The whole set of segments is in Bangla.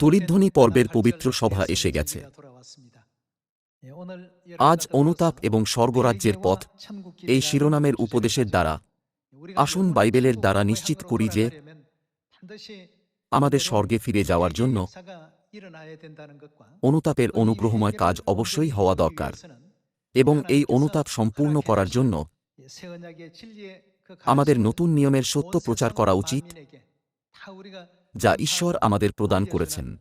তরিধ্বনি পর্বের পবিত্র সভা এসে গেছে। আজ অনুতাপ এবং স্বর্গরাজ্যের পথ, এই শিরোনামের উপদেশের দ্বারা, আসুন বাইবেলের দ্বারা নিশ্চিত করি যে, আমাদের স্বর্গে ফিরে যাওয়ার জন্য অনুতাপের অনুগ্রহময় কাজ অবশ্যই হওয়া দরকার এবং এই অনুতাপ সম্পূর্ণ করার জন্য আমাদের নতুন নিয়মের সত্য প্রচার করা উচিত। যা ঈশ্বর আমাদের প্রদান করেছেন।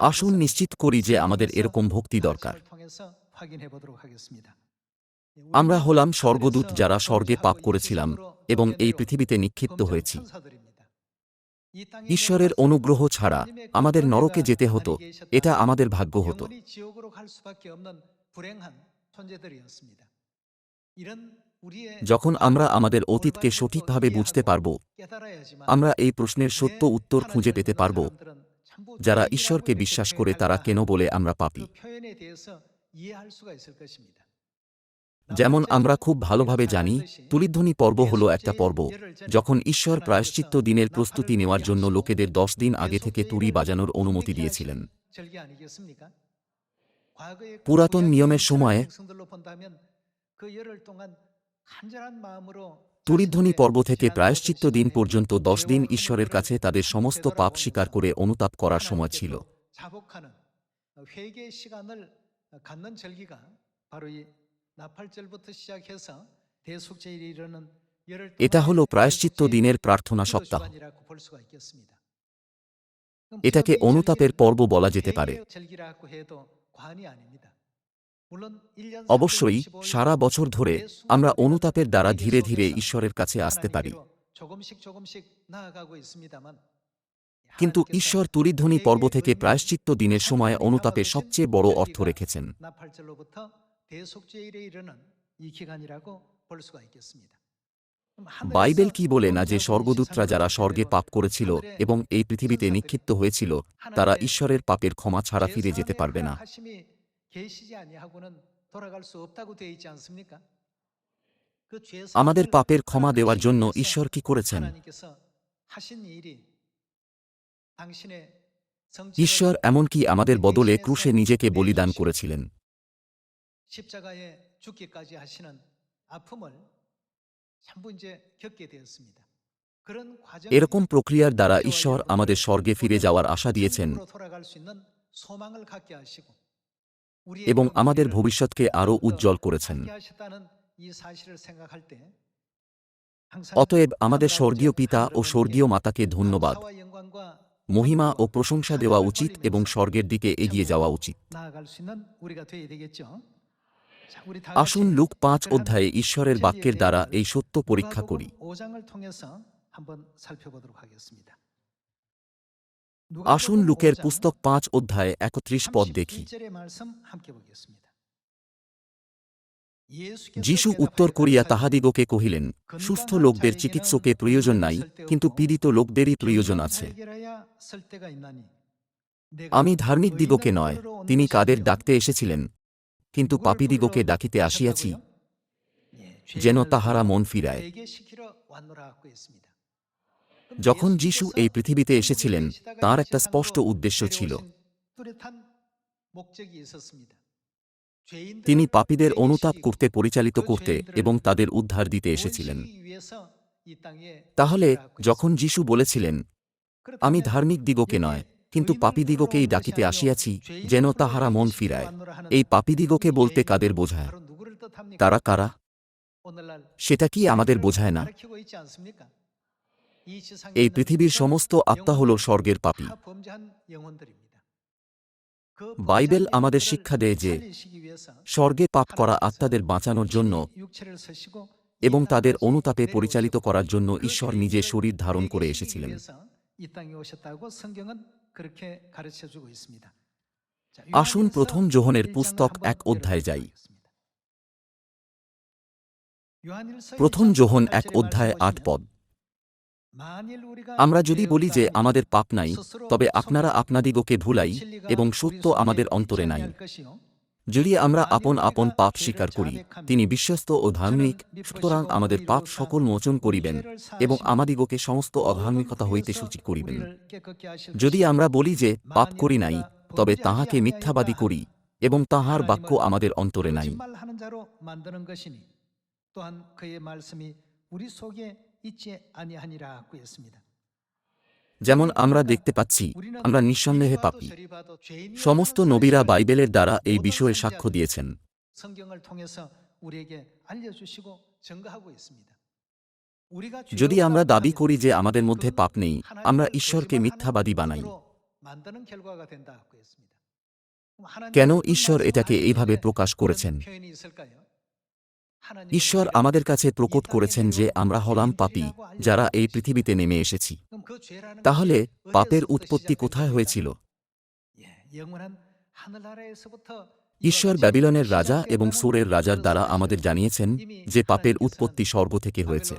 আসুন নিশ্চিত করি যে আমাদের এরকম ভক্তি দরকার। আমরা হলাম স্বর্গদূত যারা স্বর্গে পাপ করেছিলাম এবং এই পৃথিবীতে নিক্ষিপ্ত হয়েছি। ঈশ্বরের অনুগ্রহ ছাড়া আমাদের নরকে যেতে হতো, এটা আমাদের ভাগ্য হতো। যখন আমরা আমাদের অতীতকে সঠিকভাবে বুঝতে পারব, আমরা এই প্রশ্নের সত্য উত্তর খুঁজে পেতে পারব, যারা ঈশ্বরকে বিশ্বাস করে তারা কেন বলে আমরা পাপি। যেমন আমরা খুব ভালোভাবে জানি, তুলিধ্বনি পর্ব হল একটা পর্ব, যখন ঈশ্বর প্রায়শ্চিত্ত দিনের প্রস্তুতি নেওয়ার জন্য লোকেদের দশ দিন আগে থেকে তুড়ি বাজানোর অনুমতি দিয়েছিলেন। পুরাতন নিয়মের সময়ে তুরিধ্বনি পর্ব থেকে প্রায়শ্চিত্ত দিন পর্যন্ত দশ দিন ঈশ্বরের কাছে তাদের সমস্ত পাপ স্বীকার করে অনুতাপ করার সময় ছিল। এটা হল প্রায়শ্চিত্ত দিনের প্রার্থনা সপ্তাহ। এটাকে অনুতাপের পর্ব বলা যেতে পারে। অবশ্যই সারা বছর ধরে আমরা অনুতাপের দ্বারা ধীরে ধীরে ঈশ্বরের কাছে আসতে পারি। কিন্তু ঈশ্বর তুরিধ্বনি পর্ব থেকে প্রায়শ্চিত্ত দিনের সময় অনুতাপে সবচেয়ে বড় অর্থ রেখেছেন। বাইবেল কি বলে না যে স্বর্গদূতরা যারা স্বর্গে পাপ করেছিল এবং এই পৃথিবীতে নিক্ষিপ্ত হয়েছিল তারা ঈশ্বরের পাপের ক্ষমা ছাড়া ফিরে যেতে পারবে না। আমাদের পাপের ক্ষমা দেওয়ার জন্য ঈশ্বর কি করেছেন ঈশ্বর এমনকি আমাদের বদলে ক্রুশে নিজেকে বলিদান করেছিলেন। এরকম প্রক্রিয়ার দ্বারা ঈশ্বর আমাদের স্বর্গে ফিরে যাওয়ার আশা দিয়েছেন। এবং আমাদের ভবিষ্যৎকে আরও উজ্জ্বল করেছেন। অতএব আমাদের স্বর্গীয় পিতা ও স্বর্গীয় মাতাকে ধন্যবাদ। মহিমা ও প্রশংসা দেওয়া উচিত এবং স্বর্গের দিকে এগিয়ে যাওয়া উচিত। আসুন লুক পাঁচ অধ্যায়ে ঈশ্বরের বাক্যের দ্বারা এই সত্য পরীক্ষা করি। আসুন লুকের পুস্তক পাঁচ অধ্যায়ে একত্রিশ পদ দেখি। যিশু উত্তর করিয়া তাহাদিগকে কহিলেন সুস্থ লোকদের চিকিৎসকে প্রয়োজন নাই কিন্তু পীড়িত লোকদেরই প্রয়োজন আছে। আমি ধার্মিক দিগকে নয় তিনি কাদের ডাকতে এসেছিলেন কিন্তু পাপীদিগকে ডাকিতে আসিয়াছি যেন তাহারা মন ফিরায়। যখন যিশু এই পৃথিবীতে এসেছিলেন, তার একটা স্পষ্ট উদ্দেশ্য ছিল। তিনি পাপীদের অনুতাপ করতে পরিচালিত করতে এবং তাদের উদ্ধার দিতে এসেছিলেন। তাহলে, যখন যিশু বলেছিলেন, আমি ধার্মিক দিগকে নয়, কিন্তু পাপীদিগকেই ডাকিতে আসিয়াছি, যেন তাহারা মন ফিরায়। এই পাপীদিগকে বলতে কাদের বোঝায়? তারা কারা? সেটা কি আমাদের বোঝায় না? এই পৃথিবীর সমস্ত আত্মা হল স্বর্গের পাপী। বাইবেল আমাদের শিক্ষা দেয় যে স্বর্গে পাপ করা আত্মাদের বাঁচানোর জন্য এবং তাদের অনুতাপে পরিচালিত করার জন্য ঈশ্বর নিজে শরীর ধারণ করে এসেছিলেন। আসুন প্রথম যোহনের পুস্তক এক অধ্যায় যাই। প্রথম যোহন এক অধ্যায় আট পদ। আমরা যদি বলি যে আমাদের পাপ নাই, তবে আপনারা আপনাদিগকে ভুলাই এবং সত্য আমাদের অন্তরে নাই। যদি আমরা আপন আপন পাপ স্বীকার করি, তিনি বিশ্বস্ত ও ধার্মিক, সুতরাং আমাদের পাপ সকল মোচন করিবেন এবং আমাদিগকে সমস্ত অধার্মিকতা হইতে সূচি করিবেন। যদি আমরা বলি যে পাপ করি নাই, তবে তাহাকে মিথ্যাবাদী করি এবং তাহার বাক্য আমাদের অন্তরে নাই। যেমন আমরা দেখতে পাচ্ছি আমরা নিঃসন্দেহে পাপি। সমস্ত নবীরা বাইবেলের দ্বারা এই বিষয়ে সাক্ষ্য দিয়েছেন। যদি আমরা দাবি করি যে আমাদের মধ্যে পাপ নেই আমরা ঈশ্বরকে মিথ্যাবাদী বানাই। কেন ঈশ্বর এটাকে এইভাবে প্রকাশ করেছেন? ঈশ্বর আমাদের কাছে প্রকট করেছেন যে আমরা হলাম পাপি যারা এই পৃথিবীতে নেমে এসেছি। তাহলে পাপের উৎপত্তি কোথায় হয়েছিল? ঈশ্বর ব্যাবিলনের রাজা এবং সুরের রাজার দ্বারা আমাদের জানিয়েছেন যে পাপের উৎপত্তি স্বর্গ থেকে হয়েছে।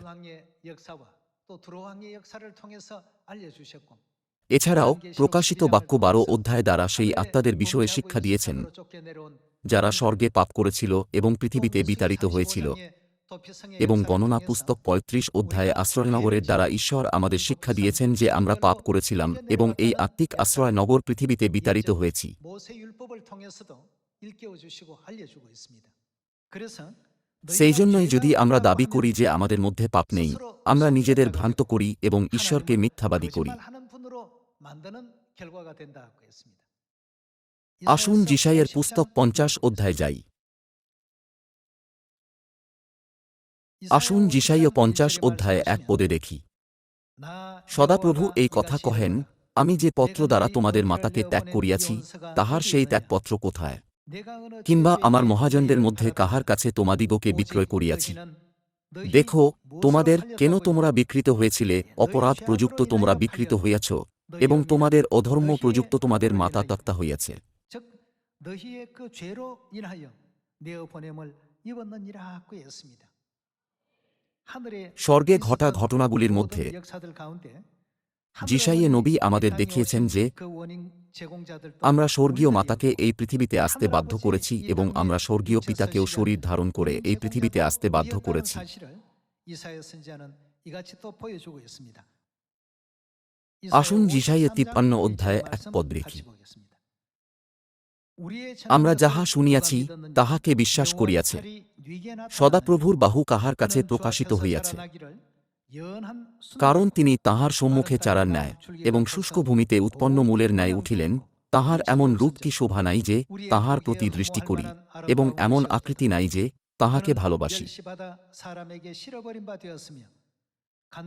এছাড়াও প্রকাশিত বাক্য বারো অধ্যায় দ্বারা সেই আত্মাদের বিষয়ে শিক্ষা দিয়েছেন। যারা স্বর্গে পাপ করেছিল এবং পৃথিবীতে বিতাড়িত হয়েছিল। এবং গণনা পুস্তক পঁয়ত্রিশ অধ্যায়ে আশ্রয়নগরের দ্বারা ঈশ্বর আমাদের শিক্ষা দিয়েছেন যে আমরা পাপ করেছিলাম এবং এই আত্মিক আশ্রয়নগর পৃথিবীতে বিতাড়িত হয়েছি। সেই জন্যই যদি আমরা দাবি করি যে আমাদের মধ্যে পাপ নেই আমরা নিজেদের ভ্রান্ত করি এবং ঈশ্বরকে মিথ্যাবাদী করি। আসুন জিসাইয়ের পুস্তক পঞ্চাশ অধ্যায় যাই। আসুন জিসাইয় পঞ্চাশ অধ্যায় এক পদে দেখি। সদাপ্রভু এই কথা কহেন, আমি যে পত্র দ্বারা তোমাদের মাতাকে ত্যাগ করিয়াছি, তাহার সেই ত্যাগপত্র কোথায়? কিংবা আমার মহাজনদের মধ্যে কাহার কাছে তোমাদিগকে বিক্রয় করিয়াছি? দেখো, তোমাদের কেন তোমরা বিকৃত হয়েছিলে, অপরাধ প্রযুক্ত তোমরা বিকৃত হইয়াছ, এবং তোমাদের অধর্ম প্রযুক্ত তোমাদের মাতা তত্ত্বা হইয়াছে। 너희의 그 죄로 인하여 내어 보냄을 입었느니라고 했습니다. 하늘에 স্বর্গে ঘটা 있었던 ঘটনাগুলির 모든 মধ্যে 역사들 가운데 যিশাইয়ে নবী আমাদের 땅에 দেখিয়েছেন 오신 যে 그 원인 제공자들도 আমরা স্বর্গীয় 우리들이었고 মাতাকে এই পৃথিবীতে আসতে বাধ্য করেছি এবং আমরা স্বর্গীয় পিতাকেও শরীর ধারণ করে এই পৃথিবীতে আসতে বাধ্য করেছি 사실을 이사야 선지자는 이같이 또 보여주고 있습니다. আসুন 지사야 53장 তিপ্পান্ন 일 অধ্যায়ে 절 এক 말씀 পদ 같이 দেখি। আমরা যাহা শুনিয়াছি তাহাকে বিশ্বাস করিয়াছে। সদাপ্রভুর বাহু কাহার কাছে প্রকাশিত হইয়াছে। কারণ তিনি তাহার সম্মুখে চারার ন্যায় এবং শুষ্ক ভূমিতে উৎপন্ন মূলের ন্যায় উঠিলেন তাহার এমন রূপ কি শোভা নাই যে তাহার প্রতি দৃষ্টি করি এবং এমন আকৃতি নাই যে তাহাকে ভালোবাসি।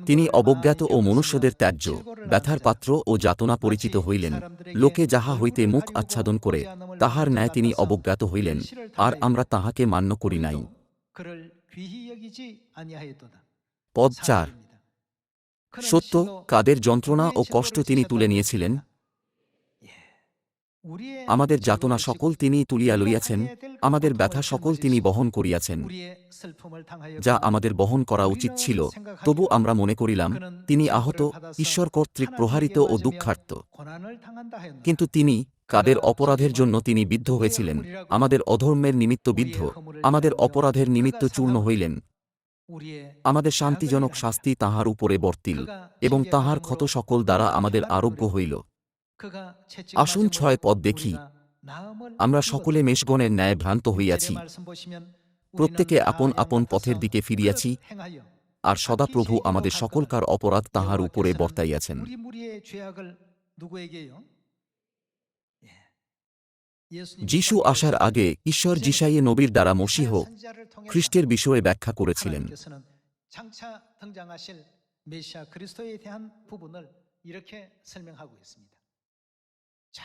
তিনি অবজ্ঞাত ও মনুষ্যদের ত্যায্য ব্যথার পাত্র ও যাতনা পরিচিত হইলেন। লোকে যাহা হইতে মুখ আচ্ছাদন করে তাহার ন্যায় তিনি অবজ্ঞাত হইলেন। আর আমরা তাহাকে মান্য করি নাই। পদ চার। সত্য কাদের যন্ত্রণা ও কষ্ট তিনি তুলে নিয়েছিলেন? আমাদের যাতনা সকল তিনি তুলিয়া লইয়াছেন আমাদের ব্যথা সকল তিনি বহন করিয়াছেন যা আমাদের বহন করা উচিত ছিল। তবু আমরা মনে করিলাম তিনি আহত ঈশ্বর কর্তৃক প্রহারিত ও দুঃখার্ত। কিন্তু তিনি কাদের অপরাধের জন্য তিনি বিদ্ধ হয়েছিলেন? আমাদের অধর্মের নিমিত্ত বিদ্ধ আমাদের অপরাধের নিমিত্ত চূর্ণ হইলেন। আমাদের শান্তিজনক শাস্তি তাহার উপরে বর্তিল এবং তাহার ক্ষত সকল দ্বারা আমাদের আরোগ্য হইল। আসুন ছয় পদ দেখি আমরা সকলে মেষগণের ন্যায় ভ্রান্ত হইয়াছি প্রত্যেকে আপন আপন পথের দিকে ফিরিয়াছি আর সদাপ্রভু আমাদের সকলকার অপরাধ তাহার উপরে বর্তাইয়াছেন যিশু আসার আগে ঈশ্বর যিশাইয়ে নবীর দ্বারা মসীহ খ্রিস্টের বিষয়ে ব্যাখ্যা করেছিলেন 장차 등장하실 메시아 그리스도에 대한 부분을 이렇게 설명하고 있습니다.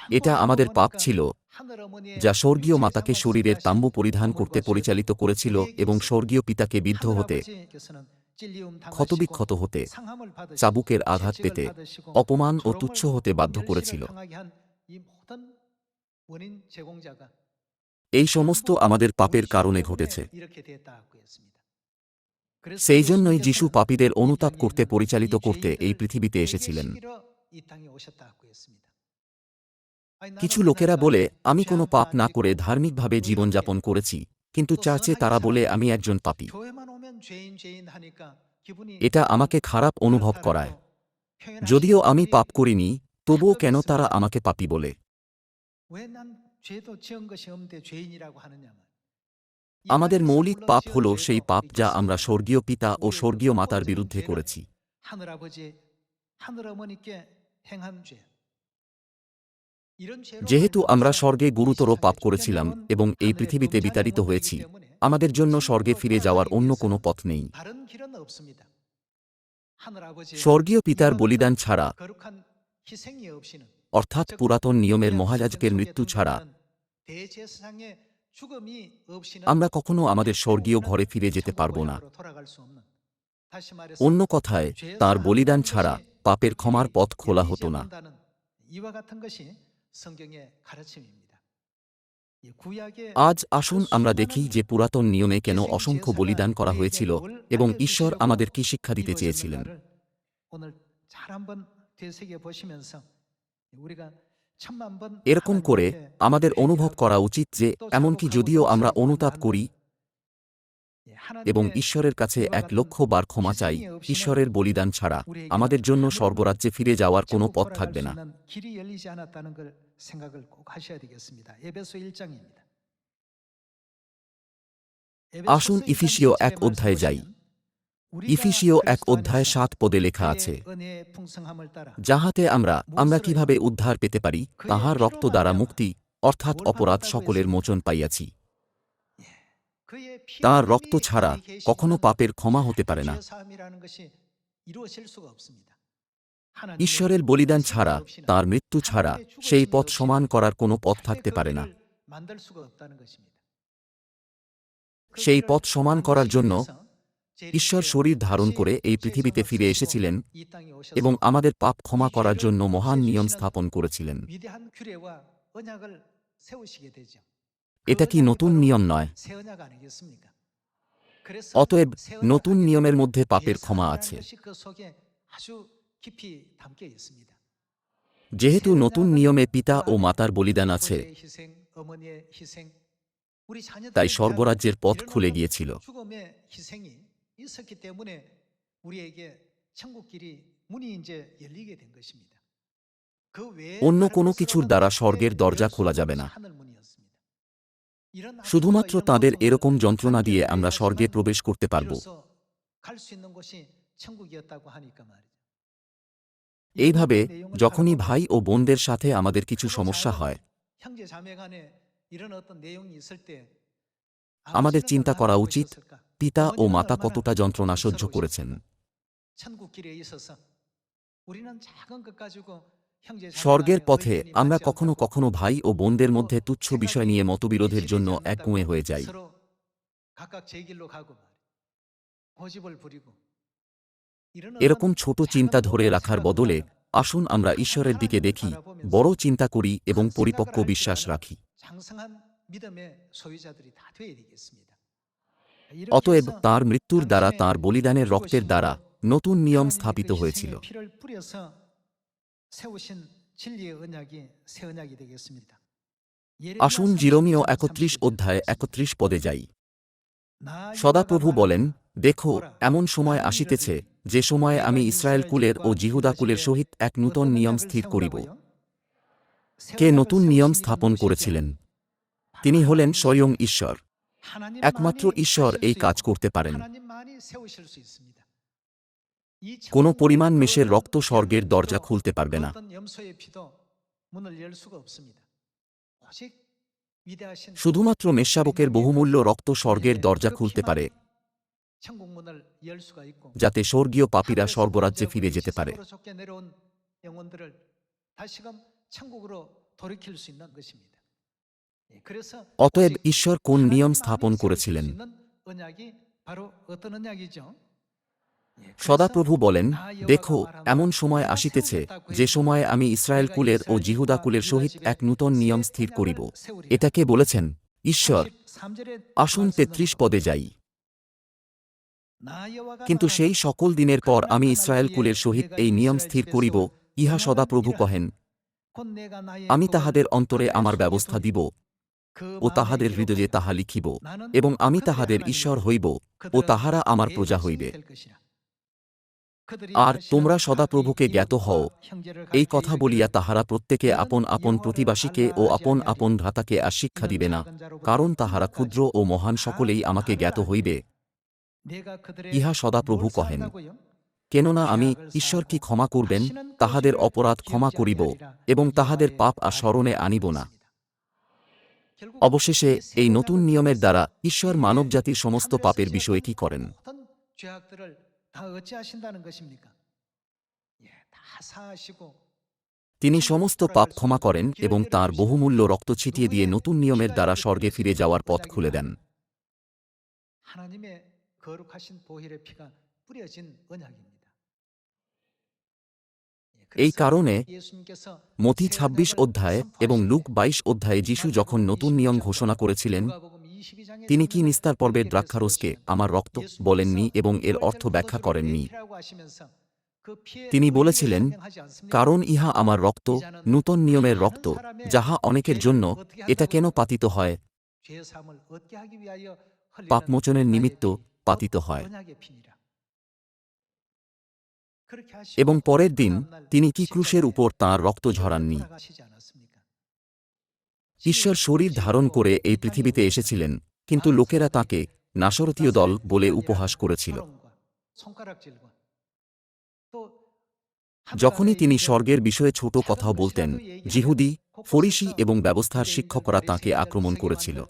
এটা আমাদের পাপ ছিল, যা স্বর্গীয় মাতাকে শরীরের তাম্বু পরিধান করতে পরিচালিত করেছিল এবং স্বর্গীয় পিতাকে বিদ্ধ হতে, ক্ষতবিক্ষত হতে, চাবুকের আঘাত পেতে, অপমান ও তুচ্ছ হতে বাধ্য করেছিল। এই সমস্ত আমাদের পাপের কারণে ঘটেছে। সেই জন্যই যিশু পাপীদের অনুতাপ করতে পরিচালিত করতে এই পৃথিবীতে এসেছিলেন। কিছু লোকেরা বলে, আমি কোনো পাপ না করে ধার্মিকভাবে জীবনযাপন করেছি, কিন্তু চার্চে তারা বলে, আমি একজন পাপী। এটা আমাকে খারাপ অনুভব করায়। যদিও আমি পাপ করিনি, তবুও কেন তারা আমাকে পাপী বলে? আমাদের মৌলিক পাপ হল সেই পাপ যা আমরা স্বর্গীয় পিতা ও স্বর্গীয় মাতার বিরুদ্ধে করেছি। যেহেতু আমরা স্বর্গে গুরুতর পাপ করেছিলাম এবং এই পৃথিবীতে বিতাড়িত হয়েছি আমাদের জন্য স্বর্গে ফিরে যাওয়ার অন্য কোনো পথ নেই স্বর্গীয় পিতার বলিদান ছাড়া অর্থাৎ পুরাতন নিয়মের মহাযাজকের মৃত্যু ছাড়া আমরা কখনো আমাদের স্বর্গীয় ঘরে ফিরে যেতে পারব না অন্য কথায় তার বলিদান ছাড়া পাপের ক্ষমার পথ খোলা হতো না আজ আসুন আমরা দেখি যে পুরাতন নিয়মে কেন অসংখ্য বলিদান করা হয়েছিল এবং ঈশ্বর আমাদের কি শিক্ষা দিতে চেয়েছিলেন। এরকম করে আমাদের অনুভব করা উচিত যে এমনকি যদিও আমরা অনুতাপ করি এবং ঈশ্বরের কাছে এক লক্ষ বার ক্ষমা চাই। ঈশ্বরের বলিদান ছাড়া আমাদের জন্য স্বর্গরাজ্যে ফিরে যাওয়ার কোনো পথ থাকবে না। আসুন ইফিসিও এক অধ্যায়ে যাই। ইফিসিও এক অধ্যায় সাত পদে লেখা আছে যাহাতে আমরা আমরা কীভাবে উদ্ধার পেতে পারি তাহার রক্ত দ্বারা মুক্তি অর্থাৎ অপরাধ সকলের মোচন পাইয়াছি। তাঁর রক্ত ছাড়া কখনো পাপের ক্ষমা হতে পারে না। ঈশ্বরের বলিদান ছাড়া, তার মৃত্যু ছাড়া সেই পথ সমান করার কোনো পথ থাকতে পারে না। সেই পথ সমান করার জন্য ঈশ্বর শরীর ধারণ করে এই পৃথিবীতে ফিরে এসেছিলেন এবং আমাদের পাপ ক্ষমা করার জন্য মহান নিয়ম স্থাপন করেছিলেন। এটা কি নতুন নিয়ম নয়? অতএব নতুন নিয়মের মধ্যে পাপের ক্ষমা আছে। যেহেতু নতুন নিয়মে পিতা ও মাতার বলিদান আছে, তাই স্বর্গরাজ্যের পথ খুলে গিয়েছিল। অন্য কোনো কিছুর দ্বারা স্বর্গের দরজা খোলা যাবে না। শুধুমাত্র তাদের এরকম যন্ত্রণা দিয়ে আমরা স্বর্গে প্রবেশ করতে পারব। এইভাবে যখনই ভাই ও বোনদের সাথে আমাদের কিছু সমস্যা হয়, আমাদের চিন্তা করা উচিত, পিতা ও মাতা কতটা যন্ত্রণা সহ্য করেছেন। স্বর্গের পথে আমরা কখনো কখনো ভাই ও বোনদের মধ্যে তুচ্ছ বিষয় নিয়ে মতবিরোধের জন্য একগুঁয়ে হয়ে যাই এরকম ছোট চিন্তা ধরে রাখার বদলে আসুন আমরা ঈশ্বরের দিকে দেখি বড় চিন্তা করি এবং পরিপক্ক বিশ্বাস রাখি। অতএব তার মৃত্যুর দ্বারা তার বলিদানের রক্তের দ্বারা নতুন নিয়ম স্থাপিত হয়েছিল। আসুন জিরোমিও একত্রিশ অধ্যায় একত্রিশ পদে যাই সদাপ্রভু বলেন দেখো এমন সময় আসিতেছে যে সময়ে আমি ইসরায়েল কুলের ও জিহুদা কুলের সহিত এক নূতন নিয়ম স্থির করিব কে নতুন নিয়ম স্থাপন করেছিলেন তিনি হলেন স্বয়ং ঈশ্বর একমাত্র ঈশ্বর এই কাজ করতে পারেন কোনো পরিমাণ মেষের রক্ত স্বর্গের দরজা খুলতে পারবে না। শুধুমাত্র মেষশাবকের বহুমূল্য রক্ত স্বর্গের দরজা খুলতে পারে। যাতে স্বর্গীয় পাপীরা স্বর্গরাজ্যে ফিরে যেতে পারে। অতএব ঈশ্বর কোন নিয়ম স্থাপন করেছিলেন? সদাপ্রভু বলেন, দেখো, এমন সময় আসিতেছে, যে সময়ে আমি ইসরায়েল কুলের ও জিহুদা কুলের সহিত এক নূতন নিয়ম স্থির করিব। এটাকে বলেছেন, ঈশ্বর, আসুন তেত্রিশ পদে যাই। কিন্তু সেই সকল দিনের পর আমি ইসরায়েল কুলের সহিত এই নিয়ম স্থির করিব, ইহা সদাপ্রভু কহেন। আমি তাহাদের অন্তরে আমার ব্যবস্থা দিব ও তাহাদের হৃদয়ে তাহা লিখিব এবং আমি তাহাদের ঈশ্বর হইব ও তাহারা আমার প্রজা হইবে। আর তোমরা সদাপ্রভুকে জ্ঞাত হও। এই কথা বলিয়া তাহারা প্রত্যেকে আপন আপন প্রতিবাসীকে ও আপন আপন ভ্রাতাকে আর শিক্ষা দিবে না, কারণ তাহারা ক্ষুদ্র ও মহান সকলেই আমাকে জ্ঞাত হইবে। ইহা সদাপ্রভু কহেন, কেননা আমি ঈশ্বর কি ক্ষমা করবেন, তাহাদের অপরাধ ক্ষমা করিব এবং তাহাদের পাপ আর স্মরণে আনিব না। অবশেষে এই নতুন নিয়মের দ্বারা ঈশ্বর মানবজাতির সমস্ত পাপের বিষয়ে কি করেন? 다 어찌하신다는 것입니까? 예, 다 사하시고 তিনি সমস্ত পাপ ক্ষমা করেন এবং তার বহুমূল্য রক্ত ছিটিয়ে দিয়ে নতুন নিয়মের দ্বারা স্বর্গে ফিরে যাওয়ার পথ খুলে দেন 하나님의 거룩하신 보혈의 피가 뿌려진 언약입니다. 예, এই 그래서 কারণে 예수님께서 মথি 새 ২৬ 언약을 অধ্যায়ে এবং লুক বাইশ অধ্যায়ে যিশু যখন নতুন নিয়ম ঘোষণা করেছিলেন 누가복음 22장에 তিনি কি নিস্তার পর্বে দ্রাক্ষারসকে আমার রক্ত বলেননি এবং এর অর্থ ব্যাখ্যা করেননি। তিনি বলেছিলেন কারণ ইহা আমার রক্ত নূতন নিয়মের রক্ত যাহা অনেকের জন্য এটা কেন পাতিত হয়? পাপমোচনের নিমিত্ত পাতিত হয়। এবং পরের দিন তিনি কি ক্রুশের উপর তাঁর রক্ত ঝরাননি? ঈশ্বর শরীর ধারণ করে এই পৃথিবীতে এসেছিলেন, কিন্তু লোকেরা তাকে নাসরতীয় দল বলে উপহাস করেছিল। যখনই তিনি স্বর্গের বিষয়ে ছোট কথা বলতেন, জিহুদি, ফরিসি এবং ব্যবস্থার শিক্ষকরা তাকে আক্রমণ করেছিল।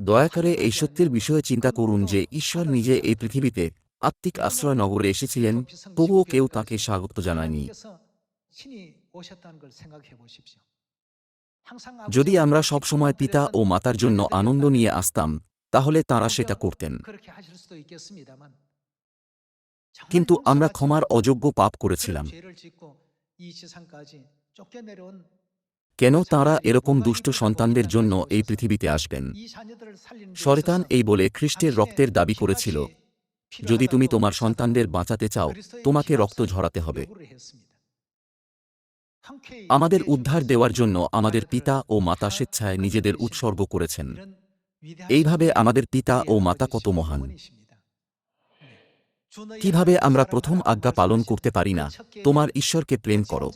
দয়া করে এই সত্যের বিষয়ে চিন্তা করুন যে ঈশ্বর নিজে এই পৃথিবীতে আত্মিক আশ্রয় নগরে এসেছিলেন, তবুও কেউ তাকে স্বাগত জানায়নি। যদি আমরা সবসময় পিতা ও মাতার জন্য আনন্দ নিয়ে আসতাম, তাহলে তারা সেটা করতেন। কিন্তু আমরা ক্ষমার অযোগ্য পাপ করেছিলাম। কেন তারা এরকম দুষ্ট সন্তানদের জন্য এই পৃথিবীতে আসবেন? শরেতান এই বলে খ্রিস্টের রক্তের দাবি করেছিল। যদি তুমি তোমার সন্তানদের বাঁচাতে চাও, তোমাকে রক্ত ঝরাতে হবে। আমাদের উদ্ধার দেওয়ার জন্য আমাদের পিতা ও মাতা স্বেচ্ছায় নিজেদের উৎসর্গ করেছেন। এইভাবে আমাদের পিতা ও মাতা কত মহান। কীভাবে আমরা প্রথম আজ্ঞা পালন করতে পারি না? তোমার ঈশ্বরকে প্রেম করো।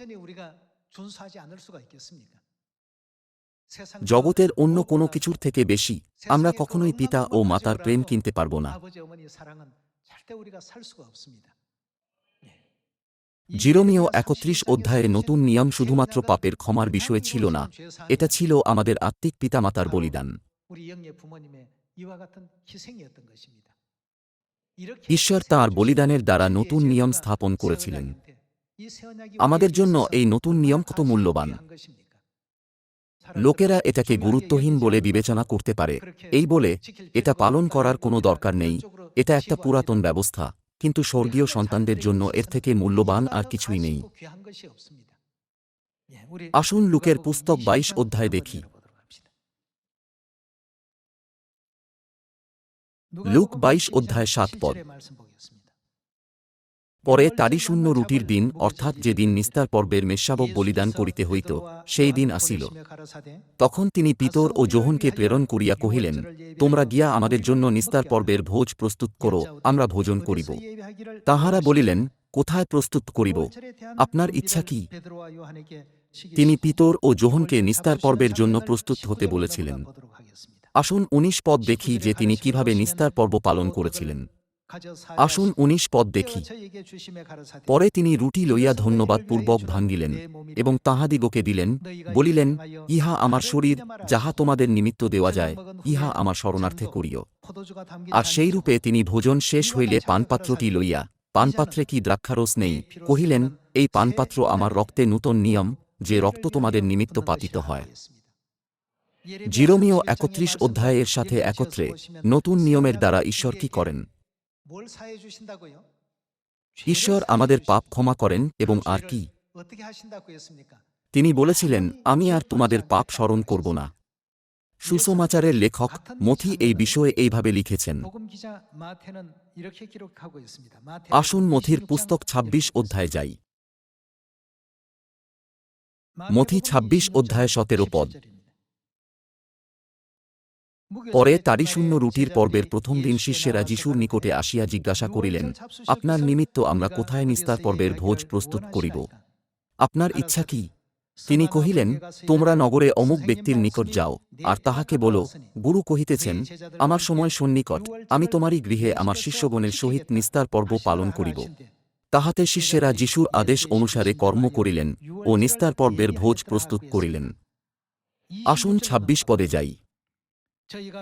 জগতের অন্য কোনো কিছুর থেকে বেশি আমরা কখনোই পিতা ও মাতার প্রেম কিনতে পারব না। জিরোমিও একত্রিশ অধ্যায়ে নতুন নিয়ম শুধুমাত্র পাপের ক্ষমার বিষয়ে ছিল না। এটা ছিল আমাদের আত্মিক পিতামাতার বলিদান। ঈশ্বর তার বলিদানের দ্বারা নতুন নিয়ম স্থাপন করেছিলেন। আমাদের জন্য এই নতুন নিয়ম কত মূল্যবান। লোকেরা এটাকে গুরুত্বহীন বলে বিবেচনা করতে পারে। এই বলে এটা পালন করার কোনো দরকার নেই। এটা একটা পুরাতন ব্যবস্থা। কিন্তু স্বর্গীয় সন্তানদের জন্য এর থেকে মূল্যবান আর কিছুই নেই। আসুন লুকের পুস্তক বাইশ অধ্যায় দেখি। লুক বাইশ অধ্যায় সাত পদ। পরে তারই শূন্য রুটির দিন, অর্থাৎ যেদিন নিস্তার পর্বের মেষশাবক বলিদান করিতে হইত, সেই দিন আসিল। তখন তিনি পিতর ও যোহনকে প্রেরণ করিয়া কহিলেন, তোমরা গিয়া আমাদের জন্য নিস্তার পর্বের ভোজ প্রস্তুত করো, আমরা ভোজন করিব। তাহারা বলিলেন, কোথায় প্রস্তুত করিব? আপনার ইচ্ছা কি? তিনি পিতর ও যোহনকে নিস্তার পর্বের জন্য প্রস্তুত হতে বলেছিলেন। আসুন উনিশ পদ দেখি যে তিনি কীভাবে নিস্তার পর্ব পালন করেছিলেন। আসুন উনিশ পদ দেখি। পরে তিনি রুটি লইয়া ধন্যবাদ পূর্বক ভাঙ্গিলেন এবং তাহাদিগকে দিলেন, বলিলেন, ইহা আমার শরীর, যাহা তোমাদের নিমিত্ত দেওয়া যায়, ইহা আমার শরণার্থে করিও। আর সেই রূপে তিনি ভোজন শেষ হইলে পানপাত্রটি লইয়া, পানপাত্রে কি দ্রাক্ষারস নেই, কহিলেন, এই পানপাত্র আমার রক্তে নূতন নিয়ম, যে রক্ত তোমাদের নিমিত্ত পাতিত হয়। জিরোমিও একত্রিশ অধ্যায়ের সাথে একত্রে নতুন নিয়মের দ্বারা ঈশ্বর কি করেন? ঈশ্বর আমাদের পাপ ক্ষমা করেন এবং আর কি? তিনি বলেছিলেন আমি আর তোমাদের পাপ স্মরণ করব না। সুসমাচারের লেখক মথি এই বিষয়ে এইভাবে লিখেছেন। আসুন মথির পুস্তক ২৬ অধ্যায় যাই। মথি ২৬ অধ্যায় সতেরো পদ। পরে তারিশূন্য রুটির পর্বের প্রথম দিন শিষ্যেরা যিশুর নিকটে আসিয়া জিজ্ঞাসা করিলেন আপনার নিমিত্ত আমরা কোথায় নিস্তার পর্বের ভোজ প্রস্তুত করিব? আপনার ইচ্ছা কি? তিনি কহিলেন তোমরা নগরে অমুক ব্যক্তির নিকট যাও আর তাহাকে বলো গুরু কহিতেছেন আমার সময় সন্নিকট আমি তোমারই গৃহে আমার শিষ্যগণের সহিত নিস্তার পর্ব পালন করিব। তাহাতে শিষ্যেরা যিশুর আদেশ অনুসারে কর্ম করিলেন ও নিস্তার পর্বের ভোজ প্রস্তুত করিলেন আসুন ২৬ পদে যাই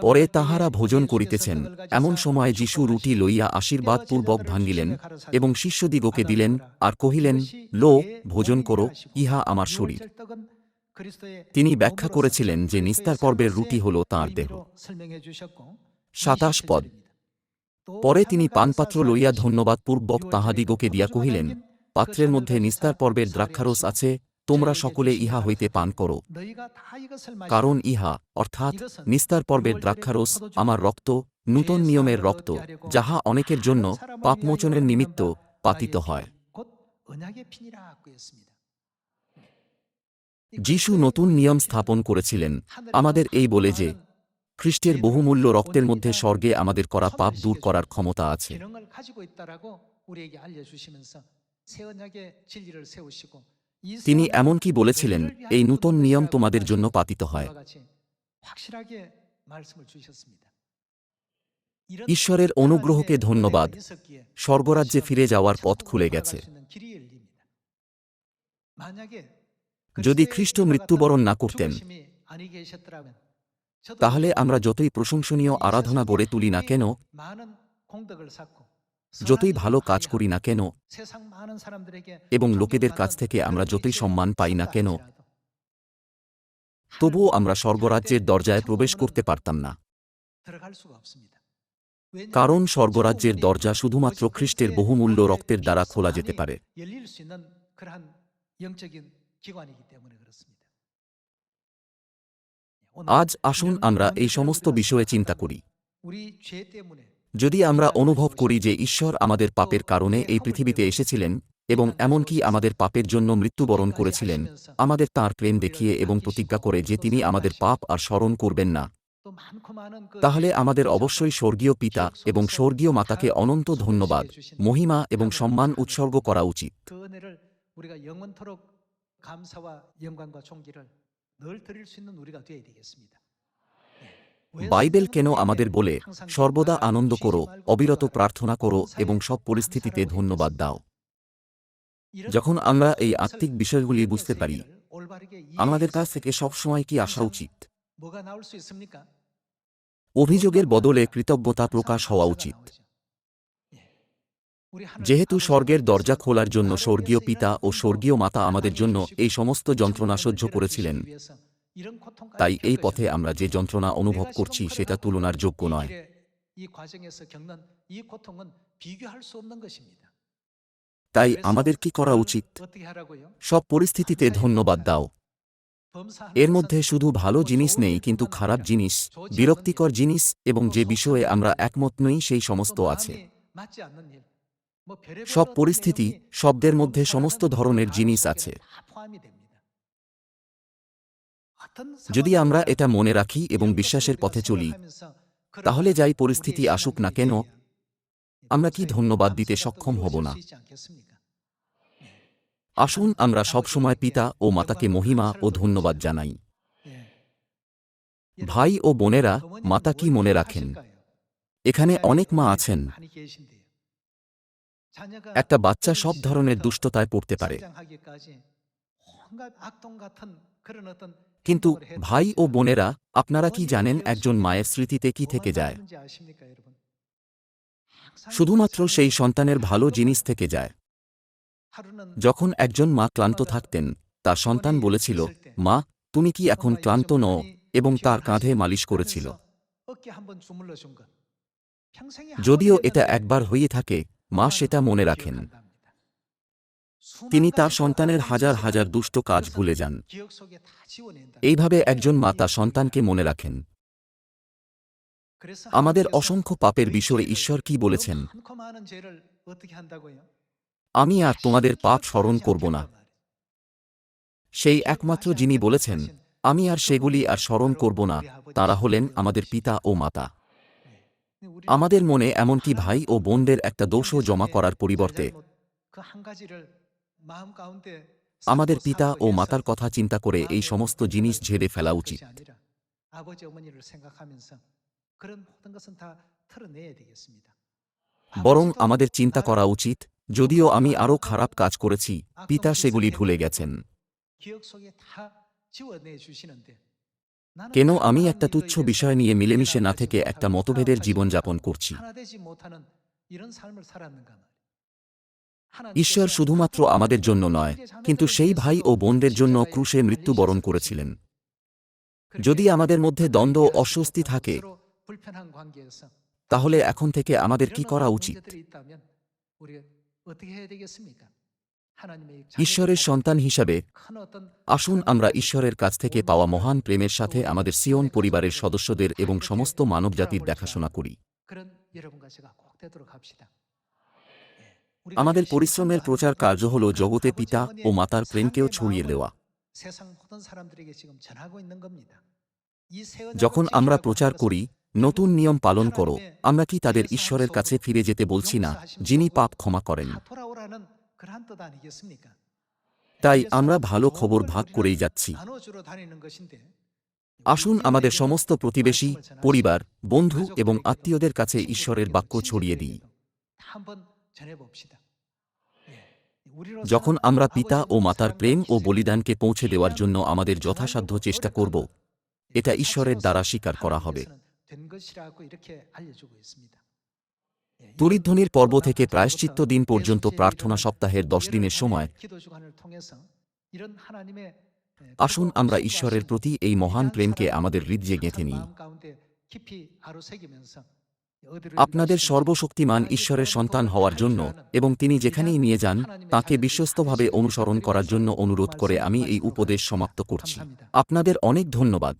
পরে তাহারা ভোজন করিতেছেন। এমন সময় যিশু রুটি লইয়া আশীর্বাদপূর্বক ভাঙ্গিলেন এবং শিষ্যদিগকে দিলেন আর কহিলেন লো ভোজন করো ইহা আমার শরীর। তিনি ব্যাখ্যা করেছিলেন যে নিস্তার পর্বের রুটি হল তাঁর দেহ। সাতাশ পদ। পরে তিনি পানপাত্র লইয়া ধন্যবাদপূর্বক তাহাদিগকে দিয়া কহিলেন পাত্রের মধ্যে নিস্তার পর্বের দ্রাক্ষারস আছে তোমরা সকলে ইহা হইতে পান করো। কারণ ইহা, অর্থাৎ নিস্তার পর্বের দ্রাক্ষারস, আমার রক্ত, নূতন নিয়মের রক্ত, যাহা অনেকের জন্য পাপমোচনের নিমিত্ত পাতিত হয়। যিশু নতুন নিয়ম স্থাপন করেছিলেন। আমাদের এই বলে যে, খ্রিস্টের বহুমূল্য রক্তের মধ্যে স্বর্গে আমাদের করা পাপ দূর করার ক্ষমতা আছে। তিনি এমনকি বলেছিলেন, এই নূতন নিয়ম তোমাদের জন্য পাতিত হয় ঈশ্বরের অনুগ্রহকে ধন্যবাদ। স্বর্গরাজ্যে ফিরে যাওয়ার পথ খুলে গেছে। যদি খ্রিস্ট মৃত্যুবরণ না করতেন, তাহলে আমরা যতই প্রশংসনীয় আরাধনা গড়ে তুলি না কেন যতই ভালো কাজ করি না কেন, এবং লোকেদের কাছ থেকে আমরা যতই সম্মান পাই না কেন, তবুও আমরা স্বর্গরাজ্যের দরজায় প্রবেশ করতে পারতাম না। কারণ স্বর্গরাজ্যের দরজা শুধুমাত্র খ্রিস্টের বহুমূল্য রক্তের দ্বারা খোলা যেতে পারে। আজ আসুন আমরা এই সমস্ত বিষয়ে চিন্তা করি। যদি আমরা অনুভব করি যে ঈশ্বর আমাদের পাপের কারণে এই পৃথিবীতে এসেছিলেন এবং এমনকি আমাদের পাপের জন্য মৃত্যুবরণ করেছিলেন আমাদের তাঁর প্রেম দেখিয়ে এবং প্রতিজ্ঞা করে যে তিনি আমাদের পাপ আর স্মরণ করবেন না 또 많고 많은 그 তাহলে 죄 আমাদের 용서하고 অবশ্যই স্বর্গীয় পিতা এবং স্বর্গীয় মাতাকে অনন্ত ধন্যবাদ মহিমা এবং সম্মান উৎসর্গ করা উচিত 그 은혜를 우리가 영원토록 감사와 영광과 존귀를 늘 드릴 수 있는 우리가 되어야 되겠습니다. বাইবেল কেন আমাদের বলে, সর্বদা আনন্দ করো, অবিরত প্রার্থনা করো এবং সব পরিস্থিতিতে ধন্যবাদ দাও যখন আমরা এই আত্মিক বিষয়গুলি বুঝতে পারি, আমাদের কাছ থেকে সবসময় কি আসা উচিত? অভিযোগের বদলে কৃতজ্ঞতা প্রকাশ হওয়া উচিত। যেহেতু স্বর্গের দরজা খোলার জন্য স্বর্গীয় পিতা ও স্বর্গীয় মাতা আমাদের জন্য এই সমস্ত যন্ত্রণা সহ্য করেছিলেন তাই এই পথে আমরা যে যন্ত্রণা অনুভব করছি সেটা তুলনার যোগ্য নয়। তাই আমাদের কি করা উচিত? সব পরিস্থিতিতে ধন্যবাদ দাও। এর মধ্যে শুধু ভালো জিনিস নেই কিন্তু খারাপ জিনিস বিরক্তিকর জিনিস এবং যে বিষয়ে আমরা একমত নই সেই সমস্ত আছে। সব পরিস্থিতি শব্দের মধ্যে সমস্ত ধরনের জিনিস আছে। যদি আমরা এটা মনে রাখি এবং বিশ্বাসের পথে চলি, তাহলে যাই পরিস্থিতি আসুক না কেন, আমরা কি ধন্যবাদ দিতে সক্ষম হব না? আসুন আমরা সবসময় পিতা ও মাতাকে মহিমা ও ধন্যবাদ জানাই। ভাই ও বোনেরা, মাতা কি মনে রাখেন? এখানে অনেক মা আছেন। একটা বাচ্চা সব ধরনের দুষ্টতায় পড়তে পারে। কিন্তু ভাই ও বোনেরা, আপনারা কি জানেন একজন মায়ের স্মৃতিতে কি থেকে যায়? শুধুমাত্র সেই সন্তানের ভালো জিনিস থেকে যায়। যখন একজন মা ক্লান্ত থাকতেন, তার সন্তান বলেছিল, মা, তুমি কি এখন ক্লান্ত নও? এবং তার কাঁধে মালিশ করেছিল। যদিও এটা একবার হয়ে থাকে, মা সেটা মনে রাখেন। তিনি তার সন্তানের হাজার হাজার দুষ্ট কাজ ভুলে যান। এইভাবে একজন মাতা সন্তানকে মনে রাখেন। আমাদের অসংখ্য পাপের বিষয়ে ঈশ্বর কি বলেছেন? আমি আর তোমাদের পাপ স্মরণ করব না। সেই একমাত্র যিনি বলেছেন, আমি আর সেগুলি আর স্মরণ করব না, তারা হলেন আমাদের পিতা ও মাতা। আমাদের মনে এমনকি ভাই ও বোনদের একটা দোষও জমা করার পরিবর্তে আমাদের পিতা ও মাতার কথা চিন্তা করে এই সমস্ত জিনিস ঝেড়ে ফেলা উচিত। বরং আমাদের চিন্তা করা উচিত যদিও আমি আরও খারাপ কাজ করেছি পিতা সেগুলি ভুলে গেছেন। কেন আমি একটা তুচ্ছ বিষয় নিয়ে মিলেমিশে না থেকে একটা মতভেদের জীবনযাপন করছি। ঈশ্বর শুধুমাত্র আমাদের জন্য নয় কিন্তু সেই ভাই ও বোনদের জন্য ক্রুশে মৃত্যুবরণ করেছিলেন। যদি আমাদের মধ্যে দ্বন্দ্ব অস্বস্তি থাকে তাহলে এখন থেকে আমাদের কি করা উচিত? ঈশ্বরের সন্তান হিসাবে আসুন আমরা ঈশ্বরের কাছ থেকে পাওয়া মহান প্রেমের সাথে আমাদের সিয়ন পরিবারের সদস্যদের এবং সমস্ত মানবজাতির দেখাশোনা করি। আমাদের পরিশ্রমের প্রচার কার্য হল জগতে পিতা ও মাতার প্রেমকেও ছড়িয়ে দেওয়া। যখন আমরা প্রচার করি নতুন নিয়ম পালন করো আমরা কি তাদের ঈশ্বরের কাছে ফিরে যেতে বলছি না যিনি পাপ ক্ষমা করেন? তাই আমরা ভালো খবর ভাগ করেই যাচ্ছি। আসুন আমাদের সমস্ত প্রতিবেশী পরিবার বন্ধু এবং আত্মীয়দের কাছে ঈশ্বরের বাক্য ছড়িয়ে দিই। যখন আমরা পিতা ও মাতার প্রেম ও বলিদানকে পৌঁছে দেওয়ার জন্য আমাদের যথাসাধ্য চেষ্টা করব। এটা ঈশ্বরের দ্বারা স্বীকার করা হবে। তরিধ্বনির পর্ব থেকে প্রায়শ্চিত্ত দিন পর্যন্ত প্রার্থনা সপ্তাহের দশ দিনের সময়। আসুন আমরা ঈশ্বরের প্রতি এই মহান প্রেমকে আমাদের হৃদয়ে গেঁথে নিই। আপনাদের সর্বশক্তিমান ঈশ্বরের সন্তান হওয়ার জন্য এবং তিনি যেখানেই নিয়ে যান, তাকে বিশ্বস্তভাবে অনুসরণ করার জন্য অনুরোধ করে আমি এই উপদেশ সমাপ্ত করছি। আপনাদের অনেক ধন্যবাদ।